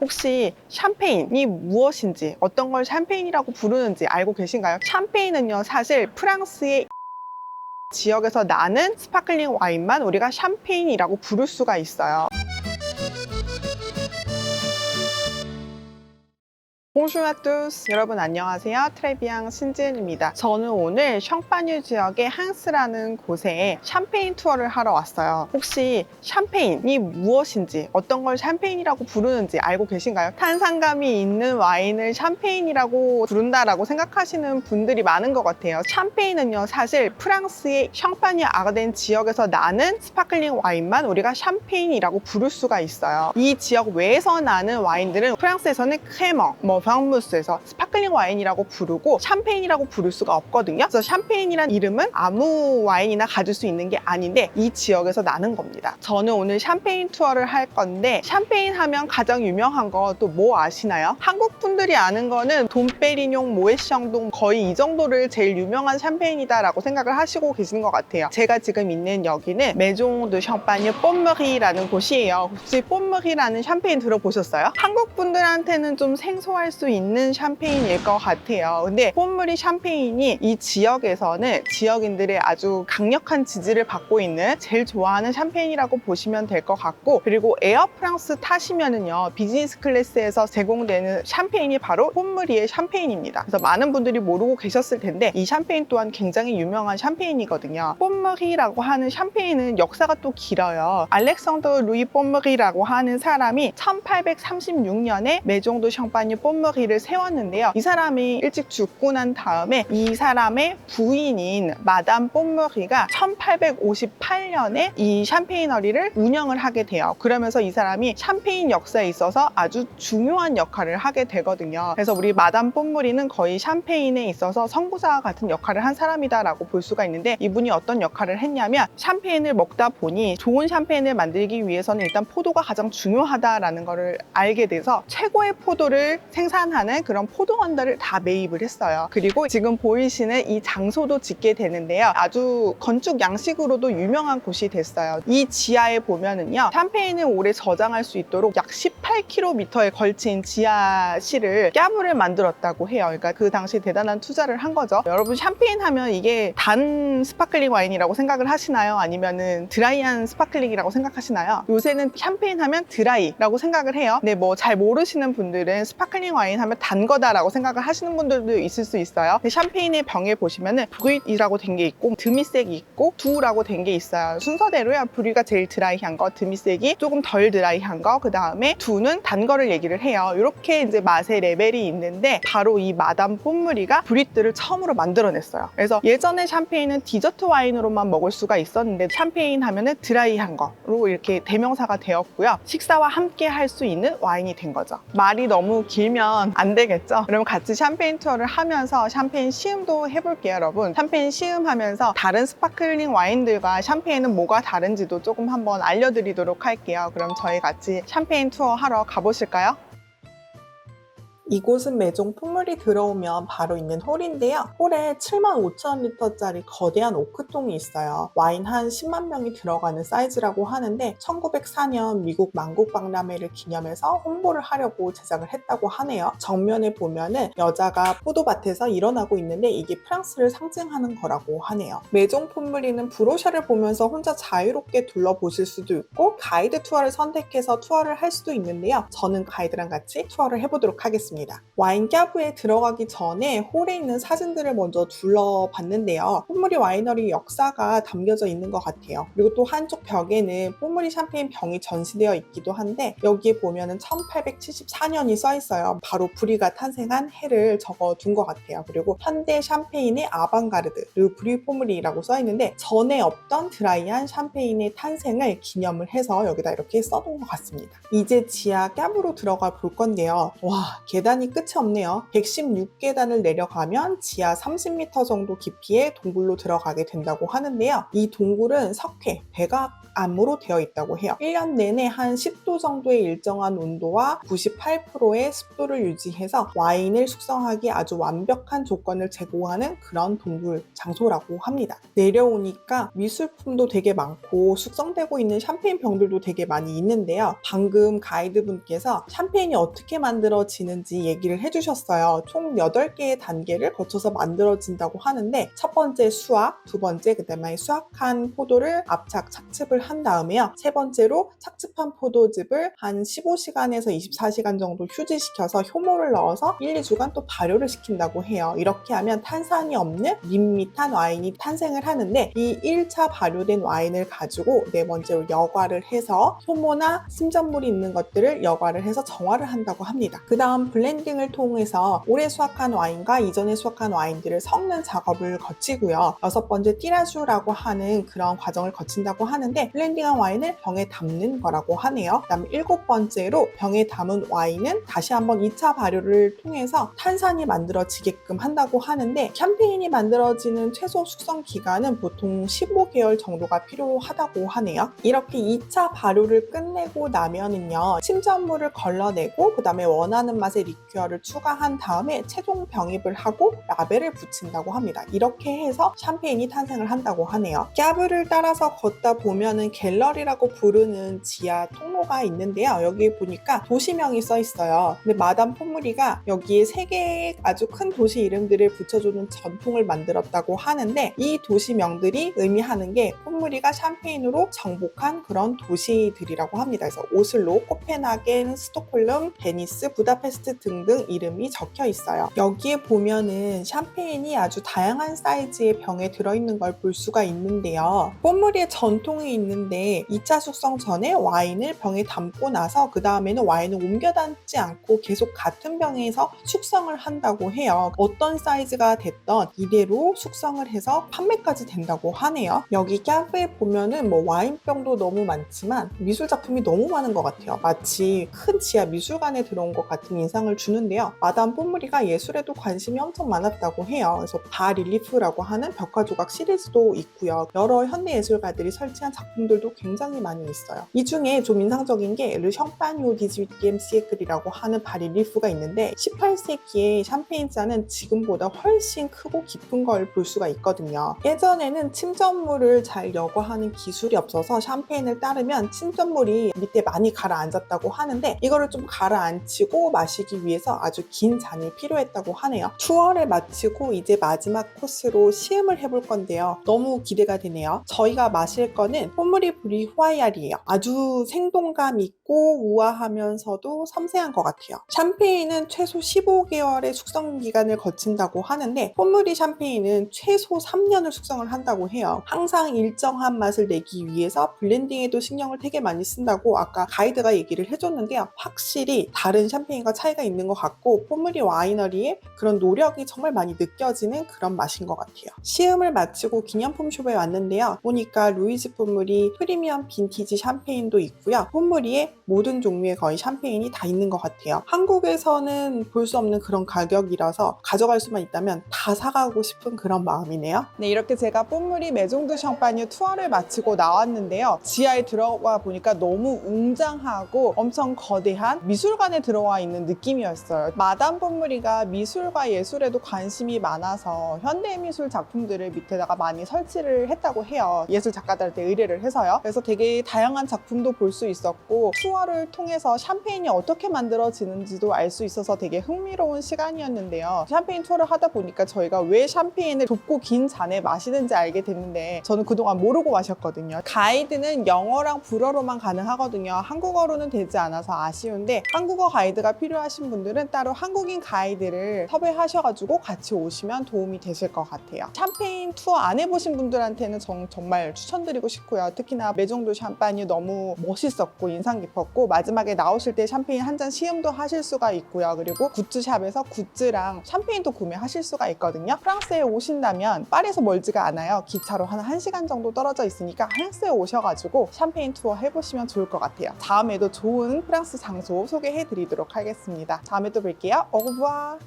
혹시 샴페인이 무엇인지 어떤 걸 샴페인이라고 부르는지 알고 계신가요? 샴페인은요 사실 프랑스의 지역에서 나는 스파클링 와인만 우리가 샴페인이라고 부를 수가 있어요. À tous. 여러분 안녕하세요. 트레비앙 신지은입니다. 저는 오늘 샹파뉴 지역의 항스라는 곳에 샴페인 투어를 하러 왔어요. 혹시 샴페인이 무엇인지 어떤 걸 샴페인이라고 부르는지 알고 계신가요? 탄산감이 있는 와인을 샴페인이라고 부른다라고 생각하시는 분들이 많은 것 같아요. 샴페인은요 사실 프랑스의 샹파뉴 아르덴 지역에서 나는 스파클링 와인만 우리가 샴페인이라고 부를 수가 있어요. 이 지역 외에서 나는 와인들은 프랑스에서는 크레머, 뭐 방무스에서 스파클링 와인이라고 부르고 샴페인이라고 부를 수가 없거든요. 그래서 샴페인이란 이름은 아무 와인이나 가질 수 있는 게 아닌데 이 지역에서 나는 겁니다. 저는 오늘 샴페인 투어를 할 건데 샴페인 하면 가장 유명한 거 또 뭐 아시나요? 한국 분들이 아는 거는 돈페리뇽, 모에샹동 거의 이 정도를 제일 유명한 샴페인이다라고 생각을 하시고 계신 것 같아요. 제가 지금 있는 여기는 메종 드 샴파뉴 뽐머리라는 곳이에요. 혹시 뽐머리라는 샴페인 들어보셨어요? 한국 분들한테는 좀 생소할 수 있는 샴페인일 것 같아요. 근데 뽐머리 샴페인이 이 지역에서는 지역인들의 아주 강력한 지지를 받고 있는 제일 좋아하는 샴페인이라고 보시면 될 것 같고 그리고 에어 프랑스 타시면은요 비즈니스 클래스에서 제공되는 샴페인이 바로 뽐머리의 샴페인입니다. 그래서 많은 분들이 모르고 계셨을 텐데 이 샴페인 또한 굉장히 유명한 샴페인이거든요. 뽐머리라고 하는 샴페인은 역사가 또 길어요. 알렉산더 루이 뽐머리라고 하는 사람이 1836년에 메종도 샴파뉴 뽐머리를 세웠는데요. 이 사람이 일찍 죽고 난 다음에 이 사람의 부인인 마담 뽐머리가 1858년에 이 샴페이너리를 운영을 하게 돼요. 그러면서 이 사람이 샴페인 역사에 있어서 아주 중요한 역할을 하게 되거든요. 그래서 우리 마담 뽐머리는 거의 샴페인에 있어서 선구자와 같은 역할을 한 사람이다라고 볼 수가 있는데 이분이 어떤 역할을 했냐면 샴페인을 먹다 보니 좋은 샴페인을 만들기 위해서는 일단 포도가 가장 중요하다라는 거를 알게 돼서 최고의 포도를 생산 하는 그런 포도 원더를 다 매입을 했어요. 그리고 지금 보이시는 이 장소도 짓게 되는데요. 아주 건축 양식으로도 유명한 곳이 됐어요. 이 지하에 보면은요. 샴페인을 오래 저장할 수 있도록 약 18km에 걸친 지하실을 까물을 만들었다고 해요. 그러니까 그 당시 대단한 투자를 한 거죠. 여러분 샴페인 하면 이게 단 스파클링 와인이라고 생각을 하시나요? 아니면은 드라이한 스파클링이라고 생각하시나요? 요새는 샴페인 하면 드라이라고 생각을 해요. 근데 뭐 잘 모르시는 분들은 스파클링 와인 하면 단 거다라고 생각을 하시는 분들도 있을 수 있어요. 샴페인의 병에 보시면은 브릿이라고 된 게 있고 드미색이 있고 두라고 된 게 있어요. 순서대로요. 브릿가 제일 드라이한 거, 드미색이 조금 덜 드라이한 거, 그 다음에 두는 단 거를 얘기를 해요. 이렇게 이제 맛의 레벨이 있는데 바로 이 마담 뽐무리가 브릿들을 처음으로 만들어냈어요. 그래서 예전에 샴페인은 디저트 와인으로만 먹을 수가 있었는데 샴페인 하면은 드라이한 거로 이렇게 대명사가 되었고요. 식사와 함께 할 수 있는 와인이 된 거죠. 말이 너무 길면 안 되겠죠? 그럼 같이 샴페인 투어를 하면서 샴페인 시음도 해볼게요, 여러분. 샴페인 시음 하면서 다른 스파클링 와인들과 샴페인은 뭐가 다른지도 조금 한번 알려드리도록 할게요. 그럼 저희 같이 샴페인 투어 하러 가보실까요? 이곳은 매종 풍물이 들어오면 바로 있는 홀인데요. 홀에 7만 5천 리터짜리 거대한 오크통이 있어요. 와인 한 10만 명이 들어가는 사이즈라고 하는데 1904년 미국 만국 박람회를 기념해서 홍보를 하려고 제작을 했다고 하네요. 정면에 보면은 여자가 포도밭에서 일어나고 있는데 이게 프랑스를 상징하는 거라고 하네요. 매종 풍물이는 브로셔를 보면서 혼자 자유롭게 둘러보실 수도 있고 가이드 투어를 선택해서 투어를 할 수도 있는데요. 저는 가이드랑 같이 투어를 해보도록 하겠습니다. 와인 갸브에 들어가기 전에 홀에 있는 사진들을 먼저 둘러봤는데요. 뽀무리 와이너리 역사가 담겨져 있는 것 같아요. 그리고 또 한쪽 벽에는 뽀무리 샴페인 병이 전시되어 있기도 한데 여기에 보면은 1874년이 써 있어요. 바로 브리가 탄생한 해를 적어둔 것 같아요. 그리고 현대 샴페인의 아방가르드, 르 브리 뽀무리라고 써 있는데 전에 없던 드라이한 샴페인의 탄생을 기념을 해서 여기다 이렇게 써둔 것 같습니다. 이제 지하 갸브로 들어가 볼 건데요. 와, 계단 계단이 끝이 없네요. 116계단을 내려가면 지하 30m 정도 깊이의 동굴로 들어가게 된다고 하는데요. 이 동굴은 석회, 백악, 암으로 되어 있다고 해요. 1년 내내 한 10도 정도의 일정한 온도와 98%의 습도를 유지해서 와인을 숙성하기 아주 완벽한 조건을 제공하는 그런 동굴 장소라고 합니다. 내려오니까 미술품도 되게 많고 숙성되고 있는 샴페인 병들도 되게 많이 있는데요. 방금 가이드분께서 샴페인이 어떻게 만들어지는 지 얘기를 해주셨어요. 총 8개의 단계를 거쳐서 만들어진다고 하는데 첫 번째 수확, 두 번째 그다음에 수확한 포도를 압착, 착즙을 한 다음에요. 세 번째로 착즙한 포도즙을 한 15시간에서 24시간 정도 휴지시켜서 효모를 넣어서 1, 2주간 또 발효를 시킨다고 해요. 이렇게 하면 탄산이 없는 밋밋한 와인이 탄생을 하는데 이 1차 발효된 와인을 가지고 네 번째로 여과를 해서 효모나 심전물이 있는 것들을 여과를 해서 정화를 한다고 합니다. 그 다음 블렌 딩을 통해서 올해 수확한 와인과 이전에 수확한 와인들을 섞는 작업을 거치고요. 여섯 번째 띠라주라고 하는 그런 과정을 거친다고 하는데 블렌딩한 와인을 병에 담는 거라고 하네요. 그다음 일곱 번째로 병에 담은 와인은 다시 한번 2차 발효를 통해서 탄산이 만들어지게끔 한다고 하는데 샴페인이 만들어지는 최소 숙성 기간은 보통 15개월 정도가 필요하다고 하네요. 이렇게 2차 발효를 끝내고 나면은요 침전물을 걸러내고 그 다음에 원하는 맛의 리 큐어를 추가한 다음에 최종 병입을 하고 라벨을 붙인다고 합니다. 이렇게 해서 샴페인이 탄생을 한다고 하네요. 갸브를 따라서 걷다 보면은 갤러리라고 부르는 지하 통로가 있는데요. 여기 보니까 도시명이 써 있어요. 근데 마담 포무리가 여기에 세 개의 아주 큰 도시 이름들을 붙여주는 전통을 만들었다고 하는데 이 도시명들이 의미하는 게 포무리가 샴페인으로 정복한 그런 도시들이라고 합니다. 그래서 오슬로, 코펜하겐, 스톡홀름, 베니스, 부다페스트 등등 이름이 적혀 있어요. 여기에 보면은 샴페인이 아주 다양한 사이즈의 병에 들어있는 걸 볼 수가 있는데요. 뽀무리의 전통이 있는데 2차 숙성 전에 와인을 병에 담고 나서 그 다음에는 와인을 옮겨 담지 않고 계속 같은 병에서 숙성을 한다고 해요. 어떤 사이즈가 됐던 이대로 숙성을 해서 판매까지 된다고 하네요. 여기 카페에 보면은 뭐 와인병도 너무 많지만 미술 작품이 너무 많은 것 같아요. 마치 큰 지하 미술관에 들어온 것 같은 인상을 주는데요. 마담 뽀무리가 예술에도 관심이 엄청 많았다고 해요. 그래서 바 릴리프라고 하는 벽화 조각 시리즈도 있고요. 여러 현대 예술가들이 설치한 작품들도 굉장히 많이 있어요. 이 중에 좀 인상적인 게 르샹파뇨 디즈위티엠 시에클이라고 하는 바 릴리프가 있는데 18세기의 샴페인 잔은 지금보다 훨씬 크고 깊은 걸 볼 수가 있거든요. 예전에는 침전물을 잘 여과하는 기술이 없어서 샴페인을 따르면 침전물이 밑에 많이 가라앉았다고 하는데 이거를 좀 가라앉히고 마시기 위해서 아주 긴 잔이 필요했다고 하네요. 투어를 마치고 이제 마지막 코스로 시음을 해볼 건데요. 너무 기대가 되네요. 저희가 마실 거는 포무리 브리 후아이알이에요. 아주 생동감 있고 우아하면서도 섬세한 것 같아요. 샴페인은 최소 15개월의 숙성 기간을 거친다고 하는데 포무리 샴페인은 최소 3년을 숙성을 한다고 해요. 항상 일정한 맛을 내기 위해서 블렌딩에도 신경을 되게 많이 쓴다고 아까 가이드가 얘기를 해줬는데요. 확실히 다른 샴페인과 차이가 있는 것 같고 포무리 와이너리의 그런 노력이 정말 많이 느껴지는 그런 맛인 것 같아요. 시음을 마치고 기념품 숍에 왔는데요. 보니까 루이즈 포무리 프리미엄 빈티지 샴페인도 있고요. 포무리에 모든 종류의 거의 샴페인이 다 있는 것 같아요. 한국에서는 볼 수 없는 그런 가격이라서 가져갈 수만 있다면 다 사가고 싶은 그런 마음이네요. 네, 이렇게 제가 뽀무리 메종드 샴파뉴 투어를 마치고 나왔는데요. 지하에 들어가 보니까 너무 웅장하고 엄청 거대한 미술관에 들어와 있는 느낌이 었어요. 마담 뽀무리가 미술과 예술에도 관심이 많아서 현대 미술 작품들을 밑에다가 많이 설치를 했다고 해요. 예술 작가들한테 의뢰를 해서요. 그래서 되게 다양한 작품도 볼 수 있었고 투어를 통해서 샴페인이 어떻게 만들어지는지도 알 수 있어서 되게 흥미로운 시간이었는데요. 샴페인 투어를 하다 보니까 저희가 왜 샴페인을 좁고 긴 잔에 마시는지 알게 됐는데 저는 그동안 모르고 마셨거든요. 가이드는 영어랑 불어로만 가능하거든요. 한국어로는 되지 않아서 아쉬운데 한국어 가이드가 필요하 신 분들은 따로 한국인 가이드를 섭외하셔가지고 같이 오시면 도움이 되실 것 같아요. 샴페인 투어 안 해보신 분들한테는 정, 정말 추천드리고 싶고요. 특히나 메종도 샴파뉴 너무 멋있었고 인상 깊었고 마지막에 나오실 때 샴페인 한 잔 시음도 하실 수가 있고요. 그리고 굿즈샵에서 굿즈랑 샴페인도 구매하실 수가 있거든요. 프랑스에 오신다면 파리에서 멀지가 않아요. 기차로 한 1시간 정도 떨어져 있으니까 프랑스에 오셔가지고 샴페인 투어 해보시면 좋을 것 같아요. 다음에도 좋은 프랑스 장소 소개해 드리도록 하겠습니다. 다음에 또 뵐게요. 오브와